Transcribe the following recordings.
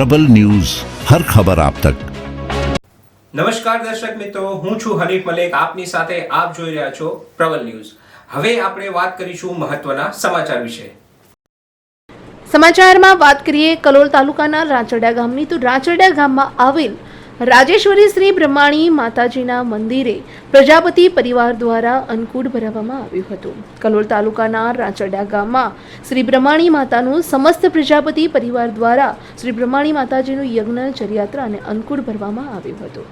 પ્રબલ news હર ખબર આપ તક. નમસ્કાર દર્શક મિત્રો હું છું હરીફ મલેક. આપની સાથે આપ જોઈ રહ્યા છો પ્રબલ ન્યૂઝ. હવે આપણે વાત કરીશું મહત્વના સમાચાર વિશે. સમાચારમાં વાત કરીએ કલોલ તાલુકાના રાંચડિયા ગામની. તો રાંચડિયા ગામમાં આવેલ રાજેશ્વરી શ્રી બ્રહ્માણી માતાજીના મંદિરે પ્રજાપતિ પરિવાર દ્વારા અન્નકૂટ ભરાવવામાં આવ્યું હતું. કલોલ તાલુકાના રાંચડા ગામમાં શ્રી બ્રહ્માણી માતાનું સમસ્ત પ્રજાપતિ પરિવાર દ્વારા શ્રી બ્રહ્માણી માતાજીનું યજ્ઞ, ચરિયાત્રા અને અન્નકૂટ ભરવામાં આવ્યું હતું.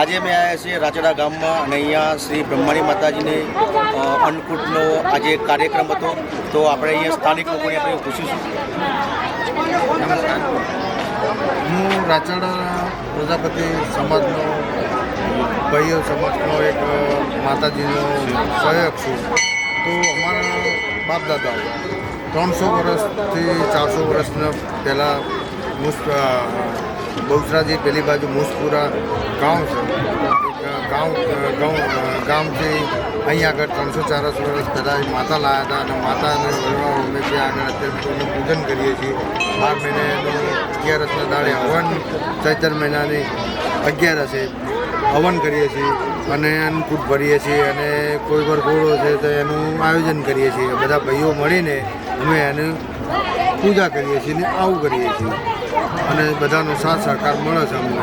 આજે મેં આવ્યા છીએ રાચડા ગામમાં અને અહીંયા શ્રી બ્રહ્માણી માતાજીને અન્નકૂટનો આજે કાર્યક્રમ હતો. તો આપણે અહીંયા સ્થાનિક લોકોને આપણે પૂછીશું. હું રાચડા પ્રજાપતિ સમાજનો, ભાઈઓ સમાજનો એક માતાજીનો સહાયક છું. તો અમારા બાપ દાદાઓ ત્રણસો વર્ષથી ચારસો વર્ષના પહેલાં મુસ બહુચરાજી પેલી બાજુ મુસપુરા ગામ છે. ગામ ગામ ગામથી અહીંયા આગળ ત્રણસો ચારસો વર્ષ પહેલાં માતા લાવ્યા હતા અને માતાને વરવા અમે ત્યાં આગળ અત્યારે પૂજન કરીએ છીએ. બાર મહિને અગિયારસના દાડે હવન ચૈતર મહિનાની અગિયારસે હવન કરીએ છીએ અને અન્નકૂટ ભરીએ છીએ અને કોઈ વાર ઘોડો છે તો એનું આયોજન કરીએ છીએ. બધા ભાઈઓ મળીને અમે એની પૂજા કરીએ છીએ ને આવું કરીએ છીએ. અને બધાનો સાથ સહકાર મળે છે અમને.